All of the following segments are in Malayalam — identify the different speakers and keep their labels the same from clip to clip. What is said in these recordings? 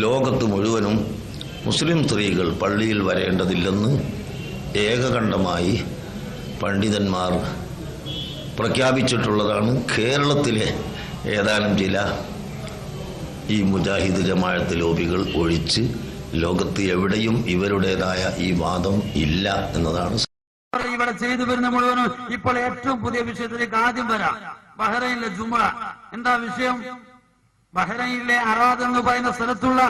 Speaker 1: ലോകത്ത് മുഴുവനും മുസ്ലിം സ്ത്രീകൾ പള്ളിയിൽ വരേണ്ടതില്ലെന്ന് ഏകകണ്ഠമായി പണ്ഡിതന്മാർ പ്രഖ്യാപിച്ചിട്ടുള്ളതാണ് കേരളത്തിലെ ഏതാനും ചില ഈ മുജാഹിദ് ജമാഅത്ത് ലോബികൾ ഒഴിച്ച് ലോകത്ത് എവിടെയും ഇവരുടേതായ ഈ വാദം ഇല്ല എന്നതാണ്
Speaker 2: ഇവിടെ ചെയ്തു വരുന്ന മുഴുവനും ഇപ്പോൾ ഏറ്റവും പുതിയ വിഷയത്തിലേക്ക് ആദ്യം വരാം. ബഹ്റൈനിലെ ജുമ. എന്താ വിഷയം? ബഹ്റൈനിലെ അറാദ് എന്ന് പറയുന്ന സ്ഥലത്തുള്ള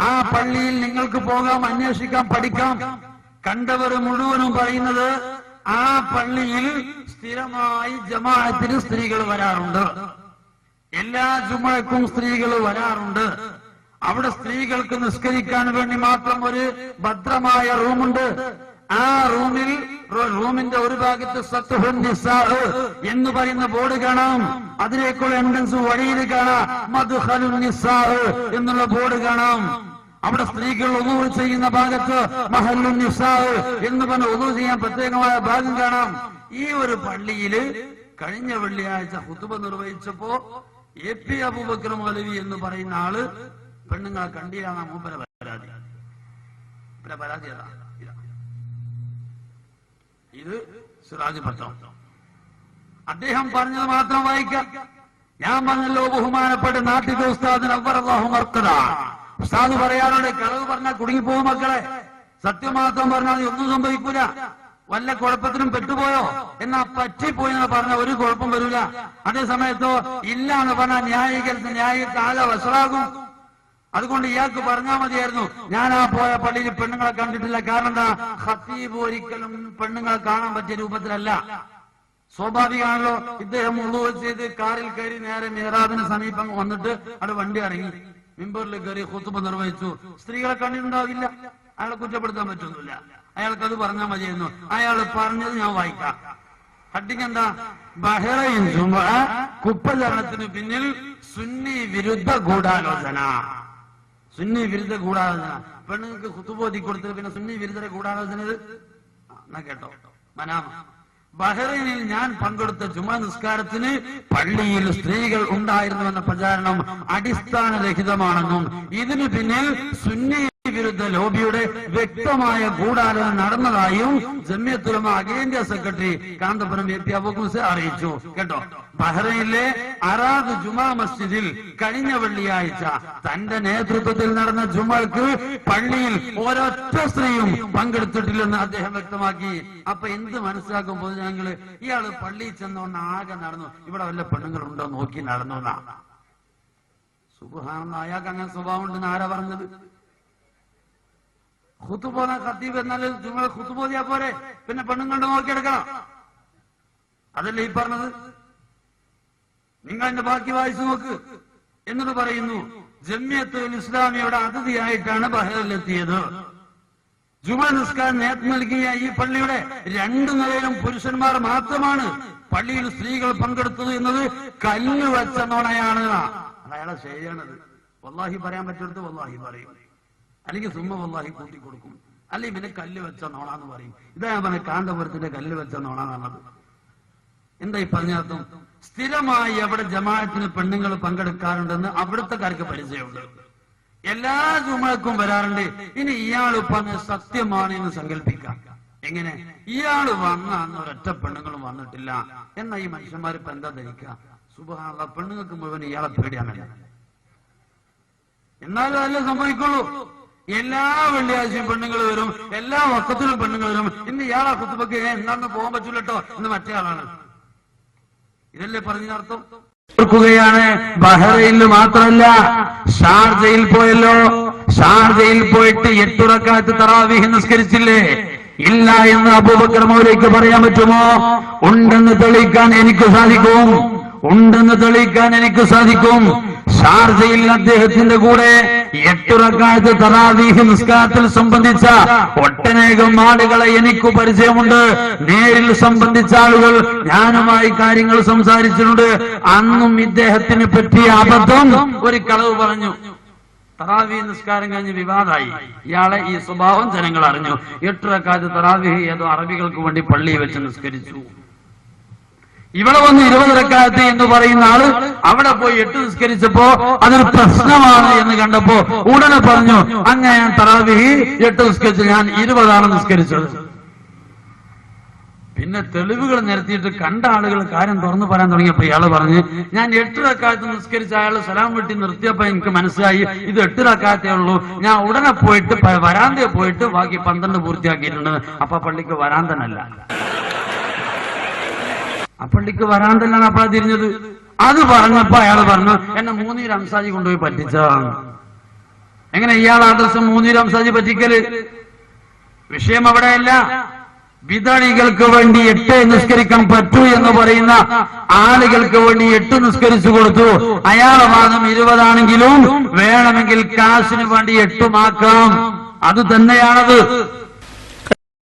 Speaker 2: ആ പള്ളിയിൽ നിങ്ങൾക്ക് പോകാം അന്വേഷിക്കാം പഠിക്കാം. കണ്ടവർ മുഴുവനും പറയുന്നത് ആ പള്ളിയിൽ സ്ഥിരമായി ജമാഅത്തിന് സ്ത്രീകൾ വരാറുണ്ട്. എല്ലാ ജുമഴക്കും സ്ത്രീകൾ വരാറുണ്ട്. അവിടെ സ്ത്രീകൾക്ക് നിസ്കരിക്കാൻ വേണ്ടി മാത്രം ഒരു ഭദ്രമായ റൂമുണ്ട്. ആ റൂമിൽ റൂമിന്റെ ഒരു ഭാഗത്ത് എന്ന് പറയുന്ന ബോർഡ് കാണാം. അതിലേക്കുള്ള എൻട്രൻസ് വഴിയിൽ കാണാം. എന്നുള്ള ബോർഡ് കാണാം. അവിടെ സ്ത്രീകൾ ഒന്നൂർ ചെയ്യുന്ന ഭാഗത്ത് മഹല്ലുൻ നിസാഹ് എന്ന് പറഞ്ഞ് ഒന്നൂർ ചെയ്യാൻ പ്രത്യേകമായ ഭാഗം കാണാം. ഈ ഒരു പള്ളിയിൽ കഴിഞ്ഞ വെള്ളിയാഴ്ച ഹുതുബ നിർവഹിച്ചപ്പോ എ പി അബൂബക്കർ മൗലവി എന്ന് പറയുന്ന ആൾ പെണ്ണുങ്ങളെ കണ്ടിയാണ് മൂപ്പര പരാതി. പരാതി ഇതാ. സിറാജ് പത്രം അദ്ദേഹം പറഞ്ഞത് മാത്രം വായിക്കാം. ഞാൻ പറഞ്ഞല്ലോ ബഹുമാനപ്പെട്ട നാട്ടിലെ ഉസ്താദിന് അവറല്ലാഹു മർക്കത ഉസ്താദ് പറയാറുണ്ട് കളവ് പറഞ്ഞാൽ കുടുങ്ങിപ്പോകും മക്കളെ. സത്യം മാത്രം പറഞ്ഞാൽ ഒന്നും സംഭവിക്കൂല. വല്ല കുഴപ്പത്തിനും പെട്ടുപോയോ? എന്നാ പറ്റിപ്പോയി എന്ന് പറഞ്ഞ ഒരു കുഴപ്പം വരൂല. അതേ സമയത്തോ ഇല്ല എന്ന് പറഞ്ഞാൽ ന്യായീകരിച്ച് ന്യായ കാല വഷളാകും. അതുകൊണ്ട് ഇയാൾക്ക് പറഞ്ഞാൽ മതിയായിരുന്നു. ഞാൻ ആ പോയ പള്ളിയിൽ പെണ്ണുങ്ങളെ കണ്ടിട്ടില്ല. കാരണം എന്താ? ഹത്തീബ് ഒരിക്കലും പെണ്ണുങ്ങളെ കാണാൻ പറ്റിയ രൂപത്തിലല്ല. സ്വാഭാവികമാണല്ലോ ഇദ്ദേഹം ഉള്ളു ചെയ്ത് കാറിൽ കയറി നേരെ മെഹ്റാബിന് സമീപം വന്നിട്ട് അവിടെ വണ്ടി ഇറങ്ങി. മിമ്പറിൽ കയറി ഹുത്തുബ നിർവഹിച്ചു. സ്ത്രീകളെ കണ്ടിട്ടുണ്ടാവില്ല. അയാളെ കുറ്റപ്പെടുത്താൻ പറ്റുന്നില്ല അയാൾക്ക് അത് പറഞ്ഞാൽ മതിയായിരുന്നു. അയാൾ പറഞ്ഞത് ഞാൻ വായിക്കാം. ഹഡിങ് എന്താ? ബഹ്റൈൻ കുപ്പചരണത്തിന് പിന്നിൽ സുന്നി വിരുദ്ധ ഗൂഢാലോചന. സുന്നി വിരുദ്ധ ഗൂഢാലോചന പെണ്ണുങ്ങൾക്ക് കുത്തുബോധി കൊടുത്തത് പിന്നെ സുന്നി വിരുദ്ധ കൂടാതെ എന്നാ കേട്ടോ. മനാമ ബഹ്റൈനിൽ ഞാൻ പങ്കെടുത്ത ജുമാ നിസ്കാരത്തിന് പള്ളിയിൽ സ്ത്രീകൾ ഉണ്ടായിരുന്നുവെന്ന പ്രചാരണം അടിസ്ഥാനരഹിതമാണെന്നും ഇതിനു പിന്നിൽ സുന്നി വിരുദ്ധ ലോബിയുടെ വ്യക്തമായ ഗൂഢാലോചന നടന്നതായും ജമ്യത്തുലമ അഖിലേന്ത്യാ സെക്രട്ടറി കാന്തപുരം എ പി അബൂഖുസ് അറിയിച്ചു. കേട്ടോ? ബഹ്റൈനിലെ അറാദ് ജുമാ മസ്ജിദിൽ കഴിഞ്ഞ വെള്ളിയാഴ്ച തന്റെ നേതൃത്വത്തിൽ നടന്ന ജുമക്ക് പള്ളിയിൽ ഒരൊറ്റ സ്ത്രീയും പങ്കെടുത്തിട്ടില്ലെന്ന് അദ്ദേഹം വ്യക്തമാക്കി. അപ്പൊ എന്ത് മനസ്സിലാക്കും പൊതുജനങ്ങൾ ഇയാൾ പള്ളിയിൽ ചെന്നോണ്ട് ആകെ നടന്നു. ഇവിടെ വല്ല പെണ്ണുങ്ങളുണ്ടോ നോക്കി നടന്നു സുഖാണെന്ന് അയാൾക്ക് അങ്ങനെ സ്വഭാവം ഉണ്ടെന്ന് ആരാ പറഞ്ഞത്? ഖുത്തുബോന ഖത്തീബ് എന്നാൽ നിങ്ങൾ ഖുത്തുബോധിയാ പോരെ. പിന്നെ പെണ്ണുങ്ങളുടെ നോക്കിയെടുക്കണം. അതല്ലേ ഈ പറഞ്ഞത്? നിങ്ങൾ എന്റെ ബാക്കി വായിച്ചു നോക്ക്. എന്നിട്ട് പറയുന്നു ജമ്യത്തുൽ ഇസ്ലാമിയുടെ അതിഥിയായിട്ടാണ് ബഹറിലെത്തിയത്. ജുമ നിസ്കാരം നേതൃത്വം നൽകിയ ഈ പള്ളിയുടെ രണ്ടു നിലയിലും പുരുഷന്മാർ മാത്രമാണ് പള്ളിയിൽ സ്ത്രീകൾ പങ്കെടുത്തത് എന്നത് കല്ല് വെച്ച നുണയാണ്. അയാളെ ശരിയാണത്. വല്ലാഹി പറയാൻ പറ്റുന്നത് വല്ലാഹി പറയും. അല്ലെങ്കിൽ സുമ്മ വല്ലാഹി കൂട്ടി കൊടുക്കും. അല്ലെങ്കിൽ പിന്നെ കല്ല് വെച്ച നോണാന്ന് പറയും. ഇതാ ഞാൻ പറഞ്ഞ കാന്തപുരത്തിന്റെ കല്ല് വെച്ച പറഞ്ഞത്. എന്താ ഈ പറഞ്ഞർത്ഥം? സ്ഥിരമായി അവിടെ ജമാഅത്തിന് പെണ്ണുങ്ങൾ പങ്കെടുക്കാറുണ്ടെന്ന് അവിടുത്തെക്കാർക്ക് പരിചയമുണ്ട്. എല്ലാ ജുമഴക്കും വരാറുണ്ട്. ഇനി ഇയാൾ പറഞ്ഞ സത്യമാണ് എന്ന് സങ്കല്പിക്കാം. എങ്ങനെ? ഇയാൾ വന്ന അന്ന് ഒരൊറ്റ പെണ്ണുങ്ങളും വന്നിട്ടില്ല. എന്നാ ഈ മനുഷ്യന്മാർ ഇപ്പൊ എന്താ ധരിക്കുക? സുബഹാള പെണ്ണുങ്ങൾക്ക് മുഴുവൻ ഇയാളെ പേടിയാണ് എന്നാലും അല്ലേ സംഭവിക്കുള്ളൂ. എല്ലാ വെള്ളിയാഴ്ചയും പെണ്ണുങ്ങൾ വരും എല്ലാ വക്കത്തിലും പെണ്ണുങ്ങൾ വരും. ഇന്ന് ഇയാളെ കുത്തുബക്ക് എന്നാന്ന് പോകാൻ പറ്റൂല കേട്ടോ എന്ന് മറ്റേ ആളാണ് ഇതല്ലേ പറഞ്ഞതിനർത്ഥം ഓർക്കുകയാണ് ബഹ്റൈനിൽ മാത്രമല്ല ഷാർജയിൽ പോയല്ലോ. ഷാർജയിൽ പോയിട്ട് എട്ടുറക്കാത്ത് തറാവിഹ് നിസ്കരിച്ചില്ലേ? ഇല്ല എന്ന് അബൂബക്കർ പറയാൻ പറ്റുമോ? ഉണ്ടെന്ന് തെളിയിക്കാൻ എനിക്ക് സാധിക്കും. ഉണ്ടെന്ന് തെളിയിക്കാൻ എനിക്ക് സാധിക്കും. ഷാർജയിൽ അദ്ദേഹത്തിന്റെ കൂടെ എട്ടുറക്കാലത്ത് തറാവീഹ് നിസ്കാരത്തിൽ സംബന്ധിച്ച ഒട്ടനേകം ആളുകളെ എനിക്ക് പരിചയമുണ്ട്. നേരിൽ സംബന്ധിച്ച ആളുകൾ ഞാനുമായി കാര്യങ്ങൾ സംസാരിച്ചിട്ടുണ്ട്. അന്നും ഇദ്ദേഹത്തിന് പറ്റിയ അബദ്ധം ഒരു കളവ് പറഞ്ഞു. തറാവി നിസ്കാരം കഴിഞ്ഞ് വിവാദമായി ഇയാളെ ഈ സ്വഭാവം ജനങ്ങൾ അറിഞ്ഞു. എട്ടു എട്ടുറക്കാലത്ത് തറാവി ഏതോ അറബികൾക്ക് വേണ്ടി പള്ളിയിൽ വെച്ച് നിസ്കരിച്ചു. ഇവിടെ വന്ന് ഇരുപത് റക്കാത്ത് എന്ന് പറയുന്ന ആൾ അവിടെ പോയി എട്ട് നിസ്കരിച്ചപ്പോ അതൊരു പ്രശ്നമാണ് എന്ന് കണ്ടപ്പോ ഉടനെ പറഞ്ഞു അങ്ങനെ ഞാൻ തറാവിഹി എട്ട് നിസ്കരിച്ചു ഞാൻ ഇരുപതാണ് നിസ്കരിച്ചത്. പിന്നെ തെളിവുകൾ നിരത്തിയിട്ട് കണ്ട ആളുകൾ കാര്യം തുറന്നു പറയാൻ തുടങ്ങിയപ്പോ ഇയാൾ പറഞ്ഞ് ഞാൻ എട്ട് റക്കാലത്ത് നിസ്കരിച്ച അയാൾ സലാം വെട്ടി നിർത്തിയപ്പോ എനിക്ക് മനസ്സിലായി ഇത് എട്ട് റക്കാത്തേ ഉള്ളൂ. ഞാൻ ഉടനെ പോയിട്ട് വരാന്തയെ പോയിട്ട് ബാക്കി പന്ത്രണ്ട് പൂർത്തിയാക്കിയിട്ടുണ്ട്. അപ്പൊ പള്ളിക്ക് വരാന്തനല്ല. ആ പള്ളിക്ക് വരാന്തല്ലാണ് അപ്പഴാ തിരിഞ്ഞത്. അത് പറഞ്ഞപ്പോ അയാൾ പറഞ്ഞു എന്നെ മൂന്നീര് അംസാജി കൊണ്ടുപോയി പറ്റിച്ചതാണ് എങ്ങനെ ഇയാൾ ആ ദിവസം മൂന്നീര് അംസാജി പറ്റിക്കൽ? വിഷയം അവിടെയല്ല. വിതണികൾക്ക് വേണ്ടി എട്ട് നിസ്കരിക്കാൻ പറ്റൂ എന്ന് പറയുന്ന ആളുകൾക്ക് വേണ്ടി എട്ട് നിസ്കരിച്ചു കൊടുത്തു. അയാളെ വാദം ഇരുപതാണെങ്കിലും വേണമെങ്കിൽ കാശിന് വേണ്ടി എട്ടുമാക്കാം. അത് തന്നെയാണത്.